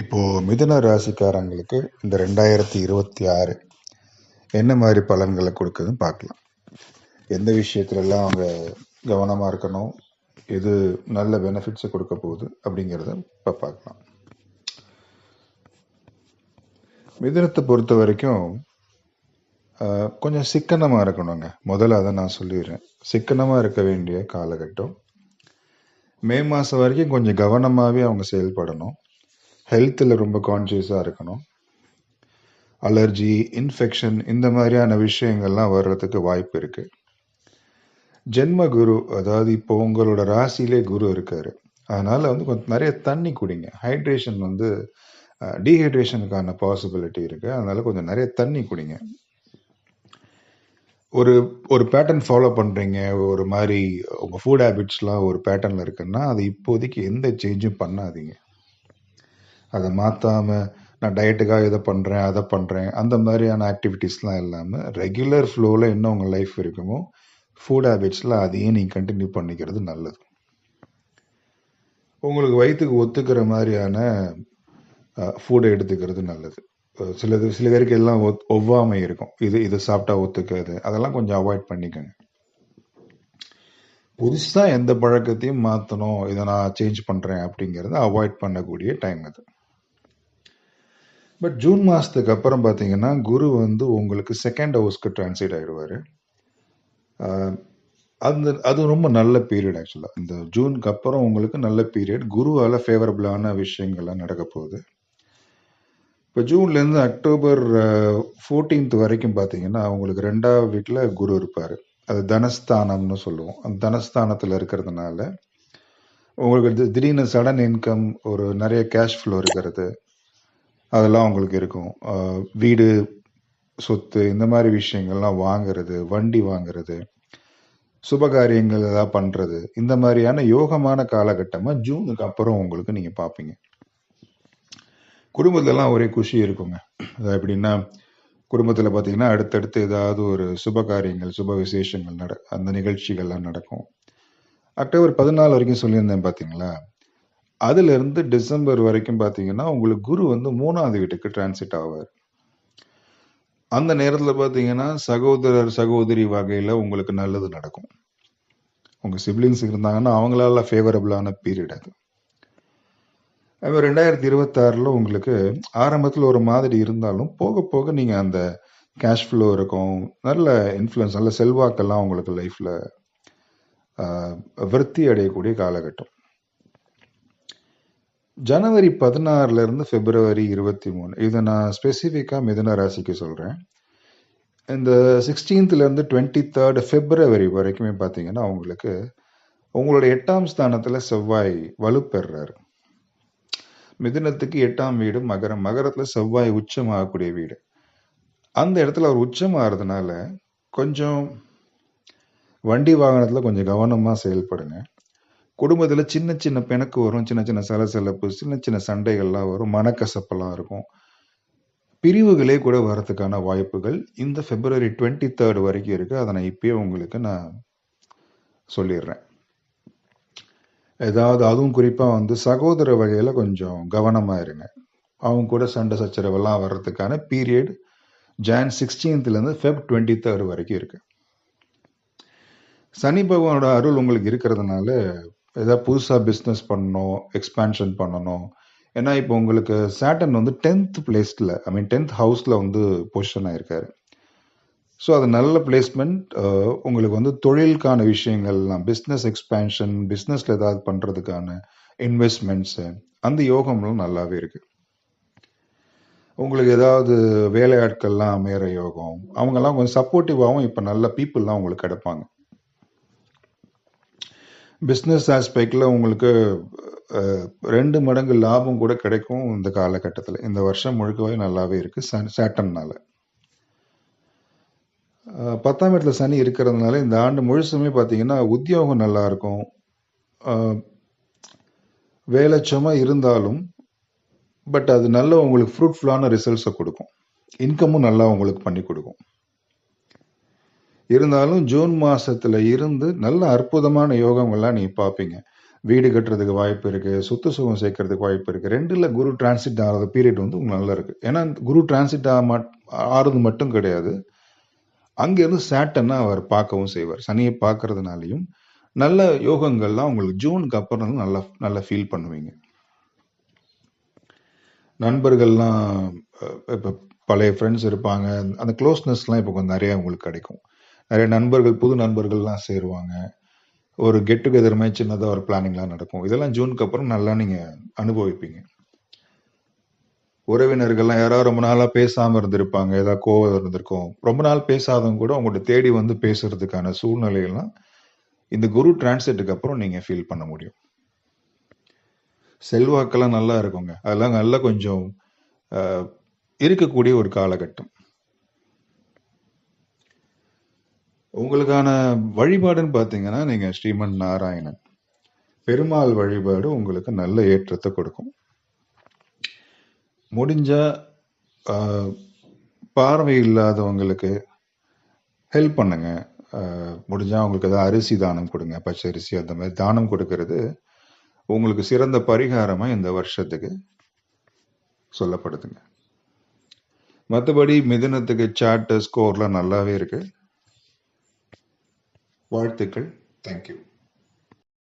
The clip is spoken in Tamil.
இப்போது மிதுன ராசிக்காரங்களுக்கு இந்த ரெண்டாயிரத்தி இருபத்தி ஆறு என்ன மாதிரி பலன்களை கொடுக்குதுன்னு பார்க்கலாம். எந்த விஷயத்துலலாம் அவங்க கவனமாக இருக்கணும் எது நல்ல பெனிஃபிட்ஸை கொடுக்க போகுது அப்படிங்கிறத இப்போ பார்க்கலாம். மிதுனத்தை பொறுத்த வரைக்கும் கொஞ்சம் சிக்கனமாக இருக்கணுங்க. முதல்ல அதை நான் சொல்லிடுறேன். சிக்கனமாக இருக்க வேண்டிய காலகட்டம் மே மாதம் வரைக்கும் கொஞ்சம் கவனமாகவே அவங்க செயல்படணும். ஹெல்த்தில் ரொம்ப கான்சியஸாக இருக்கணும். அலர்ஜி இன்ஃபெக்ஷன் இந்த மாதிரியான விஷயங்கள்லாம் வர்றதுக்கு வாய்ப்பு இருக்கு. ஜென்ம குரு அதாவது இப்போ உங்களோட ராசியிலே குரு இருக்காரு. அதனால வந்து கொஞ்சம் நிறைய தண்ணி குடிங்க. ஹைட்ரேஷன் வந்து டீஹைட்ரேஷனுக்கான பாசிபிலிட்டி இருக்கு. அதனால கொஞ்சம் நிறைய தண்ணி குடிங்க. ஒரு ஒரு பேட்டர்ன் ஃபாலோ பண்ணுறீங்க ஒரு மாதிரி உங்கள் ஃபுட் ஹேபிட்ஸ்லாம் ஒரு பேட்டர்னில் இருக்குன்னா அது இப்போதைக்கு எந்த சேஞ்சும் பண்ணாதீங்க. அதை மாற்றாமல் நான் டயட்டுக்காக இதை பண்ணுறேன் அதை பண்ணுறேன் அந்த மாதிரியான ஆக்டிவிட்டீஸ்லாம் இல்லாமல் ரெகுலர் ஃப்ளோவில் என்ன உங்கள் லைஃப் இருக்குமோ ஃபுட் ஹேபிட்ஸில் அதையும் நீங்கள் கண்டினியூ பண்ணிக்கிறது நல்லது. உங்களுக்கு வயிற்றுக்கு ஒத்துக்கிற மாதிரியான ஃபுட்டை எடுத்துக்கிறது நல்லது. சில சிலது சில பேருக்கு எல்லாம் ஒத்- ஒவ்வாமை இருக்கும். இது இது சாப்பிட்டா ஒத்துக்காது. அதெல்லாம் கொஞ்சம் அவாய்ட் பண்ணிக்கோங்க. புதுசாக எந்த பழக்கத்தையும் மாற்றணும் இதை நான் சேஞ்ச் பண்ணுறேன் அப்படிங்கிறத அவாய்ட் பண்ணக்கூடிய டைம் அது. பட் ஜூன் மாதத்துக்கு அப்புறம் பார்த்தீங்கன்னா குரு வந்து உங்களுக்கு செகண்ட் ஹவுஸ்க்கு டிரான்ஸ்லேட் ஆகிடுவார் அந்த அது ரொம்ப நல்ல பீரியட் ஆக்சுவலாக இந்த ஜூனுக்கு அப்புறம் உங்களுக்கு நல்ல பீரியட் குருவால் ஃபேவரபுளான விஷயங்கள்லாம் நடக்க போகுது. இப்போ ஜூன்லேருந்து அக்டோபர் ஃபோர்டீன்த் வரைக்கும் பார்த்தீங்கன்னா உங்களுக்கு ரெண்டாவது வீட்டில் குரு இருப்பார். அது தனஸ்தானம்னு சொல்லுவோம். அந்த தனஸ்தானத்தில் இருக்கிறதுனால உங்களுக்கு திடீர்னு சடன் இன்கம் ஒரு நிறைய கேஷ் ஃப்ளோ இருக்கிறது. அதெல்லாம் உங்களுக்கு இருக்கும். வீடு சொத்து இந்த மாதிரி விஷயங்கள்லாம் வாங்குறது வண்டி வாங்குறது சுபகாரியங்கள் ஏதாவது பண்ணுறது இந்த மாதிரியான யோகமான காலகட்டமாக ஜூனுக்கு அப்புறம் உங்களுக்கு நீங்கள் பார்ப்பீங்க குடும்பத்திலலாம் ஒரே குஷி இருக்குங்க. அது எப்படின்னா குடும்பத்தில் பார்த்தீங்கன்னா அடுத்தடுத்து ஏதாவது ஒரு சுப காரியங்கள் சுப விசேஷங்கள் நட அந்த நிகழ்ச்சிகள்லாம் நடக்கும். அக்டோபர் பதினாலு வரைக்கும் சொல்லியிருந்தேன் பார்த்தீங்களா அதுலேருந்து டிசம்பர் வரைக்கும் பார்த்தீங்கன்னா உங்களுக்கு குரு வந்து மூணாவது வீட்டுக்கு டிரான்சிட் ஆவார். அந்த நேரத்தில் பார்த்தீங்கன்னா சகோதரர் சகோதரி வகையில் உங்களுக்கு நல்லது நடக்கும். உங்கள் சிப்ளிங்ஸ் இருந்தாங்கன்னா அவங்களால ஃபேவரபிளான பீரியட் அது. அது ரெண்டாயிரத்தி இருபத்தாறில் உங்களுக்கு ஆரம்பத்தில் ஒரு மாதிரி இருந்தாலும் போக போக நீங்கள் அந்த கேஷ் ஃப்ளோ இருக்கும் நல்ல இன்ஃப்ளூயன்ஸ் நல்ல செல்வாக்கெல்லாம் உங்களுக்கு லைஃப்பில் விருத்தி அடையக்கூடிய காலகட்டம். ஜனவரி பதினாறுலேருந்து ஃபெப்ரவரி பிப்ரவரி இருபத்தி மூணு. இதை நான் ஸ்பெசிஃபிக்காக மிதுன ராசிக்கு சொல்கிறேன் இந்த சிக்ஸ்டீன்த்லேருந்து டுவெண்ட்டி தேர்டு பிப்ரவரி வரைக்குமே பார்த்தீங்கன்னா உங்களுக்கு உங்களோட எட்டாம் ஸ்தானத்தில் செவ்வாய் வலுப்பெறாரு. மிதுனத்துக்கு எட்டாம் வீடு மகரம். மகரத்தில் செவ்வாய் உச்சமாகக்கூடிய வீடு. அந்த இடத்துல அவர் உச்சமாகறதுனால கொஞ்சம் வண்டி வாகனத்தில் கொஞ்சம் கவனமாக செயல்படுங்க. குடும்பத்தில் சின்ன சின்ன பிணக்கு வரும் சின்ன சின்ன சலசலப்பு சின்ன சின்ன சண்டைகள்லாம் வரும் மனக்கசப்பெல்லாம் இருக்கும். பிரிவுகளே கூட வர்றதுக்கான வாய்ப்புகள் இந்த பிப்ரவரி டுவெண்ட்டி தேர்ட் வரைக்கும் இருக்கு. அதை நான் இப்பயே உங்களுக்கு நான் சொல்லிடுறேன். ஏதாவது அதுவும் குறிப்பாக வந்து சகோதர வகையில் கொஞ்சம் கவனமாக இருங்க. அவங்க கூட சண்டை சச்சரவெல்லாம் வர்றதுக்கான பீரியட் ஜான் சிக்ஸ்டீன்த்லேருந்து ஃபெப் டுவெண்ட்டி தேர்ட் வரைக்கும் இருக்கு. சனி பகவானோட அருள் உங்களுக்கு இருக்கிறதுனால ஏதாவது புதுசாக பிஸ்னஸ் பண்ணணும் எக்ஸ்பான்ஷன் பண்ணணும். ஏன்னா இப்போ உங்களுக்கு சாட்டன் வந்து டென்த் பிளேஸில் ஐ மீன் டென்த் ஹவுஸில் வந்து பொசிஷன் ஆகிருக்காரு ஸோ அது நல்ல பிளேஸ்மெண்ட் உங்களுக்கு வந்து தொழிலுக்கான விஷயங்கள்லாம் பிஸ்னஸ் எக்ஸ்பேன்ஷன் பிஸ்னஸில் ஏதாவது பண்ணுறதுக்கான இன்வெஸ்ட்மெண்ட்ஸு அந்த யோகம்லாம் நல்லாவே இருக்குது உங்களுக்கு ஏதாவது வேலையாட்கள்லாம் அமையிற யோகம் அவங்கெல்லாம் கொஞ்சம் சப்போர்ட்டிவாகவும் இப்போ நல்ல பீப்புளெலாம் உங்களுக்கு கிடைப்பாங்க. பிஸ்னஸ் ஆஸ்பெக்டில் உங்களுக்கு ரெண்டு மடங்கு லாபம் கூட கிடைக்கும் இந்த காலகட்டத்தில். இந்த வருஷம் முழுக்கவே நல்லாவே இருக்குது சன் சேட்டன்னால பத்தாம் இடத்துல சனி இருக்கிறதுனால இந்த ஆண்டு முழுசுமே பார்த்தீங்கன்னா உத்தியோகம் நல்லா இருக்கும் வேலை இருந்தாலும் பட் அது நல்ல உங்களுக்கு ஃப்ரூட்ஃபுல்லான ரிசல்ட்ஸை கொடுக்கும். இன்கமும் நல்லா உங்களுக்கு பண்ணி கொடுக்கும். இருந்தாலும் ஜூன் மாசத்துல இருந்து நல்ல அற்புதமான யோகங்கள்லாம் நீங்கள் பார்ப்பீங்க வீடு கட்டுறதுக்கு வாய்ப்பு இருக்கு சொத்து சுகம் சேர்க்கறதுக்கு வாய்ப்பு இருக்கு. ரெண்டுல குரு டிரான்சிட் ஆகிற பீரியட் வந்து உங்களுக்கு நல்லா இருக்கு. ஏன்னா குரு டிரான்சிட் ஆறுது மட்டும் கிடையாது. அங்கிருந்து சேட்டன்னா அவர் பார்க்கவும் செய்வார். சனியை பார்க்கறதுனாலையும் நல்ல யோகங்கள்லாம் உங்களுக்கு ஜூனுக்கு அப்புறம் நல்லா நல்லா ஃபீல் பண்ணுவீங்க. நண்பர்கள்லாம் இப்போ பழைய ஃப்ரெண்ட்ஸ் இருப்பாங்க. அந்த க்ளோஸ்னஸ்லாம் இப்போ கொஞ்சம் நிறையா உங்களுக்கு கிடைக்கும். நிறைய நண்பர்கள் புது நண்பர்கள்லாம் சேருவாங்க. ஒரு கெட் டுகெதர் மாதிரி சின்னதாக ஒரு பிளானிங்லாம் நடக்கும். இதெல்லாம் ஜூனுக்கு அப்புறம் நல்லா நீங்கள் அனுபவிப்பீங்க. உறவினர்கள்லாம் யாராவது ரொம்ப நாளாக பேசாமல் இருந்திருப்பாங்க. ஏதாவது கோவம் இருந்திருக்கும். ரொம்ப நாள் பேசாதவங்க கூட உங்கள்கிட்ட தேடி வந்து பேசுறதுக்கான சூழ்நிலையெல்லாம் இந்த குரு டிரான்ஸ்லேட்டுக்கு அப்புறம் நீங்கள் ஃபீல் பண்ண முடியும். செல்வாக்கெல்லாம் நல்லா இருக்குங்க. அதெல்லாம் நல்லா கொஞ்சம் இருக்கக்கூடிய ஒரு காலகட்டம். உங்களுக்கான வழிபாடுன்னு பார்த்தீங்கன்னா நீங்கள் ஸ்ரீமன் நாராயணன். பெருமாள் வழிபாடு உங்களுக்கு நல்ல ஏற்றத்தை கொடுக்கும். முடிஞ்சா பார்வை இல்லாதவங்களுக்கு ஹெல்ப் பண்ணுங்க. முடிஞ்சால் அவங்களுக்கு ஏதாவது அரிசி தானம் கொடுங்க பச்சை அரிசி அந்த மாதிரி தானம் கொடுக்கறது உங்களுக்கு சிறந்த பரிகாரமாக இந்த வருஷத்துக்கு சொல்லப்படுதுங்க. மற்றபடி மிதுனத்துக்கு சாட்டு ஸ்கோர்லாம் நல்லாவே இருக்குது வாழ்த்துக்கள் தேங்க்யூ